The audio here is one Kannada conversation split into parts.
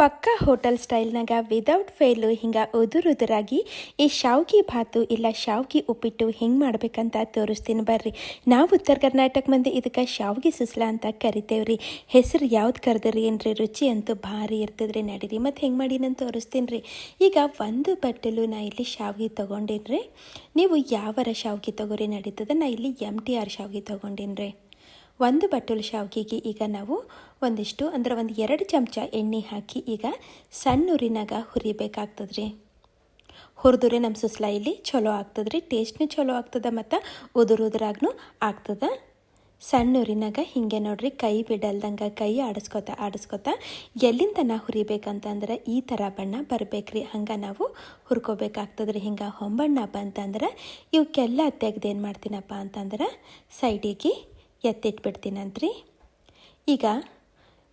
ಪಕ್ಕಾ ಹೋಟೆಲ್ ಸ್ಟೈಲ್ನಾಗ ವಿದೌಟ್ ಫೇಲು ಹಿಂಗೆ ಉದುರುದುರಾಗಿ, ಈ ಶಾವ್ಗಿ ಭಾತು ಇಲ್ಲ ಶಾವ್ಗಿ ಉಪ್ಪಿಟ್ಟು ಹಿಂಗೆ ಮಾಡ್ಬೇಕಂತ ತೋರಿಸ್ತೀನಿ ಬರ್ರಿ. ನಾವು ಉತ್ತರ ಕರ್ನಾಟಕ ಮಂದಿ ಇದಕ್ಕೆ ಶಾವ್ಗಿ ಸುಸ್ಲ ಅಂತ ಕರಿತೇವ್ರಿ. ಹೆಸರು ಯಾವ್ದು ಕರೆದ್ರಿ ಏನ್ರಿ? ರುಚಿ ಅಂತೂ ಭಾರಿ ಇರ್ತದ್ರಿ. ನಡೀರಿ, ಮತ್ತು ಹೆಂಗೆ ಮಾಡಿ ನಾನು ತೋರಿಸ್ತೀನಿ ರೀ ಈಗ ಒಂದು ಬಟ್ಟಲು ನಾ ಇಲ್ಲಿ ಶಾವ್ಗಿ ತೊಗೊಂಡೇನ್ರಿ. ನೀವು ಯಾವರ ಶಾವ್ಗಿ ತೊಗೋರಿ ನಡೀತದ? ನಾ ಇಲ್ಲಿ ಎಂ ಟಿ ಆರ್ ಶಾವ್ಗಿ ತೊಗೊಂಡಿನ್ರಿ. ಒಂದು ಬಟ್ಟಲು ಶಾವಿಗೆಗೆ ಈಗ ನಾವು ಒಂದಿಷ್ಟು, ಅಂದ್ರೆ ಒಂದು ಎರಡು ಚಮಚ ಎಣ್ಣೆ ಹಾಕಿ ಈಗ ಸಣ್ಣ ಉರಿನಾಗ ಹುರಿಬೇಕಾಗ್ತದ್ರಿ. ಹುರಿದ್ರೆ ನಮ್ಮ ಸುಸ್ಲ ಇಲ್ಲಿ ಚಲೋ ಆಗ್ತದ್ರಿ, ಟೇಸ್ಟ್ನು ಚಲೋ ಆಗ್ತದ ಮತ್ತು ಉದುರು ಉದುರಾಗ್ನು ಆಗ್ತದೆ. ಸಣ್ಣ ಉರಿನಾಗ ಹಿಂಗೆ ನೋಡ್ರಿ, ಕೈ ಬಿಡಲ್ದಂಗೆ, ಕೈ ಆಡಿಸ್ಕೊತ ಆಡಿಸ್ಕೊತ ಎಲ್ಲಿಂದ ನಾ ಹುರಿಬೇಕಂತಂದ್ರೆ ಈ ಥರ ಬಣ್ಣ ಬರಬೇಕ್ರಿ. ಹಂಗೆ ನಾವು ಹುರ್ಕೋಬೇಕಾಗ್ತದ್ರಿ. ಹಿಂಗೆ ಹೊಂಬಣ್ಣ ಬಂತಂದ್ರೆ ಇವಕ್ಕೆಲ್ಲ ಏನು ಮಾಡ್ತೀನಪ್ಪ ಅಂತಂದ್ರೆ ಸೈಡಿಗೆ ಎತ್ತಿಟ್ಬಿಡ್ತೀನಂತ್ರಿ. ಈಗ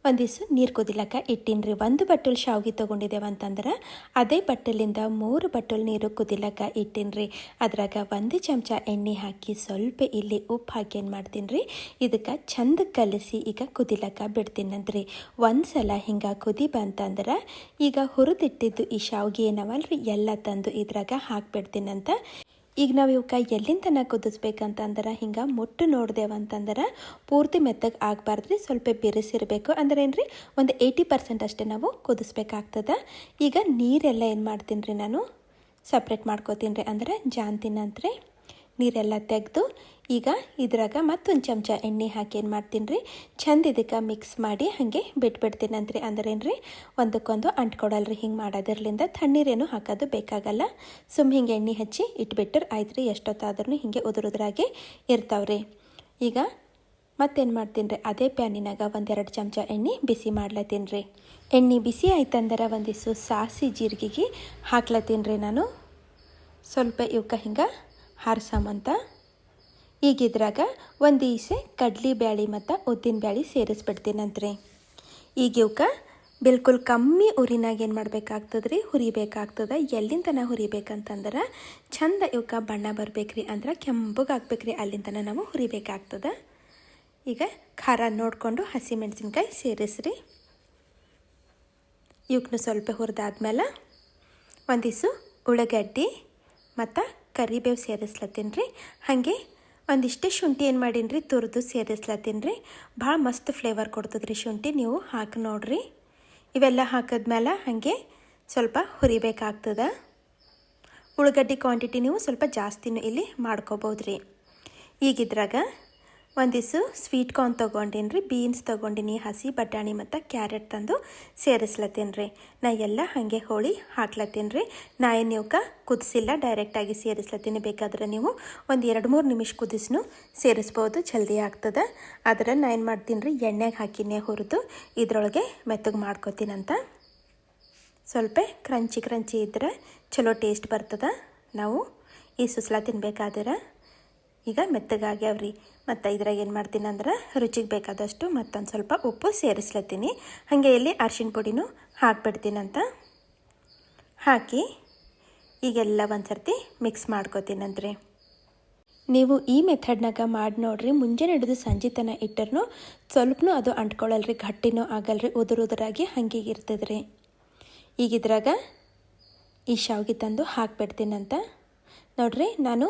ಒಂದಿಸು ನೀರು ಕುದಿಲಕ್ಕ ಇಟ್ಟಿನ್ರಿ. ಒಂದು ಬಟ್ಟಲು ಶಾವಿಗೆ ತೊಗೊಂಡಿದ್ದೇವೆ ಅಂತಂದ್ರೆ ಅದೇ ಬಟ್ಟಲಿಂದ ಮೂರು ಬಟ್ಟಲು ನೀರು ಕುದಿಲಕ್ಕ ಇಟ್ಟಿನ್ರಿ. ಅದ್ರಾಗ ಒಂದು ಚಮಚ ಎಣ್ಣೆ ಹಾಕಿ ಸ್ವಲ್ಪ ಇಲ್ಲಿ ಉಪ್ಪು ಹಾಕಿ ಏನು ಮಾಡ್ತೀನಿ ರೀ ಇದಕ್ಕೆ ಚಂದ ಕಲಸಿ ಈಗ ಕುದಿಲಕ್ಕ ಬಿಡ್ತೀನಂತ್ರಿ. ಒಂದು ಸಲ ಹಿಂಗೆ ಕುದಿ ಬಂತಂದ್ರೆ ಈಗ ಹುರಿದಿಟ್ಟಿದ್ದು ಈ ಶಾವ್ಗಿ ಏನವಲ್ರಿ? ಎಲ್ಲ ತಂದು ಇದ್ರಾಗ ಹಾಕ್ಬಿಡ್ತೀನಂತ ಈಗ ನಾವು ಇವಕ್ಕ ಎಲ್ಲಿಂದ ಕುದಿಸ್ಬೇಕಂತಂದ್ರೆ ಹಿಂಗೆ ಮುಟ್ಟು ನೋಡ್ದೇವಂತಂದ್ರೆ ಪೂರ್ತಿ ಮೆತ್ತಗೆ ಆಗಬಾರ್ದ್ರಿ, ಸ್ವಲ್ಪ ಬಿರಿಸಿರಬೇಕು. ಅಂದ್ರೆ ಏನು ರೀ ಒಂದು ಏಯ್ಟಿ ಪರ್ಸೆಂಟ್ ಅಷ್ಟೇ ನಾವು ಕುದಿಸ್ಬೇಕಾಗ್ತದೆ. ಈಗ ನೀರೆಲ್ಲ ಏನು ಮಾಡ್ತೀನಿ ರೀ ನಾನು? ಸಪ್ರೇಟ್ ಮಾಡ್ಕೋತೀನಿ ರೀ ಅಂದ್ರೆ ಜಾನ್ತಿನಂತ್ರಿ ನೀರೆಲ್ಲ ತೆಗೆದು ಈಗ ಇದ್ರಾಗ ಮತ್ತೊಂದು ಚಮಚ ಎಣ್ಣೆ ಹಾಕಿ ಏನು ಮಾಡ್ತೀನಿ ರೀ ಚಂದ ಇದಕ್ಕೆ ಮಿಕ್ಸ್ ಮಾಡಿ ಹಾಗೆ ಬಿಟ್ಬಿಡ್ತೀನಂತ್ರಿ. ಅಂದ್ರೆ ಏನು ರೀ ಒಂದಕ್ಕೊಂದು ಅಂಟ್ಕೊಡಲ್ರಿ ಹಿಂಗೆ ಮಾಡೋದ್ರಲಿಂದ ತಣ್ಣೀರೇನು ಹಾಕೋದು ಬೇಕಾಗಲ್ಲ. ಸುಮ್ಮ ಹಿಂಗೆ ಎಣ್ಣೆ ಹಚ್ಚಿ ಇಟ್ಬಿಟ್ರೆ ಆಯ್ತು ರೀ ಎಷ್ಟೊತ್ತಾದ್ರೂ ಹಿಂಗೆ ಉದುರುದ್ರಾಗೆ ಇರ್ತಾವ್ರಿ. ಈಗ ಮತ್ತೇನು ಮಾಡ್ತೀನಿ ರೀ ಅದೇ ಪ್ಯಾನಿನಾಗ ಒಂದೆರಡು ಚಮಚ ಎಣ್ಣೆ ಬಿಸಿ ಮಾಡ್ಲತ್ತೀನಿ ರೀ ಎಣ್ಣೆ ಬಿಸಿ ಆಯ್ತಂದ್ರೆ ಒಂದಿಷ್ಟು ಸಾಸಿ ಜೀರಿಗೆಗೆ ಹಾಕ್ಲತ್ತೀನಿ ರೀ ನಾನು. ಸ್ವಲ್ಪ ಇವಕ್ಕೆ ಹಿಂಗೆ ಹಾರ್ಸಮಂತ ಈಗ ಇದ್ರಾಗ ಒಂದು ಈಸೆ ಕಡ್ಲಿ ಬ್ಯಾಳಿ ಮತ್ತು ಉದ್ದಿನ ಬ್ಯಾಳಿ ಸೇರಿಸ್ಬಿಡ್ತೀನಂತ್ರಿ. ಈಗ ಇವಕ್ಕೆ ಬಿಲ್ಕುಲ್ ಕಮ್ಮಿ ಉರಿನಾಗ ಏನು ಮಾಡ್ಬೇಕಾಗ್ತದೆ ರೀ ಹುರಿಬೇಕಾಗ್ತದೆ. ಎಲ್ಲಿಂದ ಹುರಿಬೇಕಂತಂದ್ರೆ ಚಂದ ಇವಕ್ಕೆ ಬಣ್ಣ ಬರಬೇಕ್ರಿ ಅಂದ್ರೆ ಕೆಂಪಗೆ ರೀ ಅಲ್ಲಿಂದ ನಾವು ಹುರಿಬೇಕಾಗ್ತದೆ. ಈಗ ಖಾರ ನೋಡಿಕೊಂಡು ಹಸಿಮೆಣಸಿನ್ಕಾಯಿ ಸೇರಿಸ್ರಿ. ಇವಕ್ಕೂ ಸ್ವಲ್ಪ ಹುರಿದಾದ್ಮೇಲೆ ಒಂದಿಸು ಉಳ್ಳಾಗಡ್ಡಿ ಮತ್ತು ಕರಿಬೇವು ಸೇರಿಸ್ಲತ್ತೀನಿ ರೀ ಹಾಗೆ ಒಂದಿಷ್ಟು ಶುಂಠಿ ಏನು ಮಾಡೀನಿ ತುರಿದು ಸೇರಿಸ್ಲತ್ತೀನಿ ರೀ ಭಾಳ ಮಸ್ತ್ ಫ್ಲೇವರ್ ಕೊಡ್ತದೆ ರೀ ಶುಂಠಿ ನೀವು. ಹಾಕಿ ನೋಡ್ರಿ. ಇವೆಲ್ಲ ಹಾಕಿದ್ಮೇಲೆ ಹಾಗೆ ಸ್ವಲ್ಪ ಹುರಿಬೇಕಾಗ್ತದೆ. ಉಳ್ಳಾಗಡ್ಡಿ ಕ್ವಾಂಟಿಟಿ ನೀವು ಸ್ವಲ್ಪ ಜಾಸ್ತಿನೂ ಇಲ್ಲಿ ಮಾಡ್ಕೋಬೋದು ರೀ ಈಗಿದ್ರಾಗ ಒಂದಿಷ್ಟು ಸ್ವೀಟ್ ಕಾರ್ನ್ ತೊಗೊಂಡೀನಿ ರೀ ಬೀನ್ಸ್ ತೊಗೊಂಡಿನಿ, ಹಸಿ ಬಟಾಣಿ ಮತ್ತು ಕ್ಯಾರೆಟ್ ತಂದು ಸೇರಿಸ್ಲತ್ತೀನಿ ರೀ ನಾ ಎಲ್ಲ ಹಾಗೆ ಹೋಳಿ ಹಾಕ್ಲತ್ತೀನಿ ರೀ ನಾ ಏನು ನೀವು ಕುದಿಸಿಲ್ಲ ಡೈರೆಕ್ಟಾಗಿ ಸೇರಿಸ್ಲತ್ತೀನಿ. ಬೇಕಾದ್ರೆ ನೀವು ಒಂದು ಎರಡು ಮೂರು ನಿಮಿಷ ಕುದಿಸ್ನು ಸೇರಿಸ್ಬೋದು, ಜಲ್ದಿ ಆಗ್ತದೆ. ಆದರೆ ನಾ ಏನು ಮಾಡ್ತೀನಿ ರೀ ಎಣ್ಣೆಗೆ ಹಾಕಿನೇ ಹುರಿದು ಇದರೊಳಗೆ ಮೆತ್ತಗೆ ಮಾಡ್ಕೋತೀನಂತ. ಸ್ವಲ್ಪ ಕ್ರಂಚಿ ಕ್ರಂಚಿ ಇದ್ರೆ ಚಲೋ ಟೇಸ್ಟ್ ಬರ್ತದೆ. ನಾವು ಈ ಸುಸ್ಲಾ ತಿನ್ಬೇಕಾದ್ರೆ ಈಗ ಮೆತ್ತಗಾಗ್ಯಾವ್ರಿ ಮತ್ತು ಇದ್ರಾಗ ಏನು ಮಾಡ್ತೀನಿ ಅಂದ್ರೆ ರುಚಿಗೆ ಬೇಕಾದಷ್ಟು ಮತ್ತೊಂದು ಸ್ವಲ್ಪ ಉಪ್ಪು ಸೇರಿಸ್ಲತ್ತೀನಿ. ಹಾಗೆ ಇಲ್ಲಿ ಅರ್ಶಿಣ ಪುಡಿನೂ ಹಾಕ್ಬಿಡ್ತೀನಂತ ಹಾಕಿ ಈಗೆಲ್ಲ ಒಂದು ಸರ್ತಿ ಮಿಕ್ಸ್ ಮಾಡ್ಕೋತೀನಂತ್ರಿ ನೀವು ಈ ಮೆಥಡ್ನಾಗ ಮಾಡಿ ನೋಡ್ರಿ, ಮುಂಜಾನೆ ಹಿಡಿದು ಸಂಜೆ ತನಕ ಇಟ್ಟರು ಸ್ವಲ್ಪನೂ ಅದು ಅಂಟ್ಕೊಳ್ಳಲ್ರಿ ಗಟ್ಟಿನೂ ಆಗಲ್ರಿ, ಉದುರು ಉದುರಾಗಿ ಹಂಗೆ ಇರ್ತದ್ರಿ. ಈಗ ಇದ್ರಾಗ ಈ ಶಾವಿಗೆ ತಂದು ಹಾಕ್ಬಿಡ್ತೀನಂತ ನೋಡ್ರಿ, ನಾನು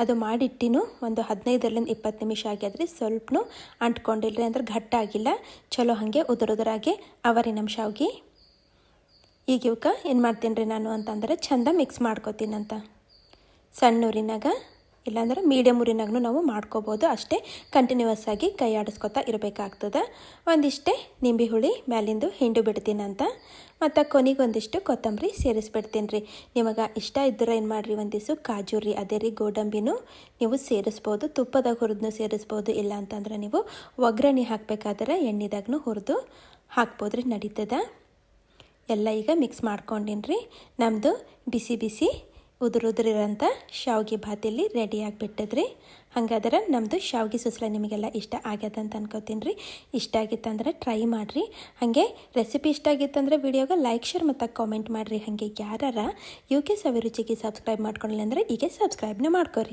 ಅದು ಮಾಡಿಟ್ಟಿನೂ ಒಂದು ಹದಿನೈದರಿಂದ ಇಪ್ಪತ್ತು ನಿಮಿಷ ಆಗ್ಯಾದ್ರಿ ಸ್ವಲ್ಪನೂ ಅಂಟ್ಕೊಂಡಿಲ್ಲರಿ ಅಂದ್ರೆ ಘಟ್ಟಾಗಿಲ್ಲ. ಚಲೋ ಹಾಗೆ ಉದುರುದುರಾಗೆ ಅವರಿ ನಮ್ಮ ಈಗ ಇವಕ್ಕೆ ಏನು ಮಾಡ್ತೀನಿ ರೀ ನಾನು ಅಂತಂದ್ರೆ ಚಂದ ಮಿಕ್ಸ್ ಮಾಡ್ಕೋತೀನಂತ. ಸಣ್ಣ ಊರಿನಾಗ ಇಲ್ಲಾಂದ್ರೆ ಮೀಡಿಯಮ್ ಉರಿನಾಗೂ ನಾವು ಮಾಡ್ಕೋಬೋದು. ಅಷ್ಟೇ ಕಂಟಿನ್ಯೂಸ್ ಆಗಿ ಕೈ ಆಡಿಸ್ಕೊತಾ ಇರಬೇಕಾಗ್ತದೆ. ಒಂದಿಷ್ಟೇ ನಿಂಬೆ ಹುಳಿ, ಮ್ಯಾಲಿಂದು ಹಿಂಡು ಬಿಡ್ತೀನಂತ ಮತ್ತು ಕೊನೆಗೆ ಒಂದಿಷ್ಟು ಕೊತ್ತಂಬರಿ ಸೇರಿಸ್ಬಿಡ್ತೀನಿ ರೀ. ನಿಮಗೆ ಇಷ್ಟ ಇದ್ದರೆ ಏನು ಮಾಡಿರಿ ಒಂದಿಷ್ಟು ಕಾಜು ರೀ, ಅದೇ ರೀ ಗೋಡಂಬಿನೂ ನೀವು ಸೇರಿಸ್ಬೋದು. ತುಪ್ಪದಾಗ ಹುರಿದ್ನೂ ಸೇರಿಸ್ಬೋದು. ಇಲ್ಲ ಅಂತಂದ್ರೆ ನೀವು ಒಗ್ಗರಣೆ ಹಾಕಬೇಕಾದ್ರೆ ಎಣ್ಣೆದಾಗೂ ಹುರಿದು ಹಾಕ್ಬೋದು ರೀ, ನಡೀತದ. ಎಲ್ಲ ಈಗ ಮಿಕ್ಸ್ ಮಾಡ್ಕೊಂಡಿನ್ರಿ. ನಮ್ಮದು ಬಿಸಿ ಬಿಸಿ ಉದುರುದ್ರಿರೋಂಥ ಶಾವ್ಗೆ ಭಾತಿಯಲ್ಲಿ ರೆಡಿ ಆಗಿಬಿಟ್ಟದ್ರಿ. ಹಾಗಾದ್ರೆ ನಮ್ಮದು ಶಾವ್ಗೆ ಸುಸ್ಲ ನಿಮಗೆಲ್ಲ ಇಷ್ಟ ಆಗ್ಯದ ಅಂತ ಅನ್ಕೋತೀನಿ ರೀ ಇಷ್ಟ ಆಗಿತ್ತಂದ್ರೆ ಟ್ರೈ ಮಾಡಿರಿ. ಹಾಗೆ ರೆಸಿಪಿ ಇಷ್ಟ ಆಗಿತ್ತಂದ್ರೆ ವಿಡಿಯೋಗೆ ಲೈಕ್ ಶೇರ್ ಮತ್ತು ಕಾಮೆಂಟ್ ಮಾಡಿರಿ. ಹಾಗೆ ಯಾರಾರ ಯು ಕೆ ಸವಿರುಚಿಗೆ ಸಬ್ಸ್ಕ್ರೈಬ್ ಮಾಡ್ಕೊಂಡಿಲ್ಲ ಅಂದರೆ ಈಗ ಸಬ್ಸ್ಕ್ರೈಬ್ನೇ ಮಾಡ್ಕೊರಿ.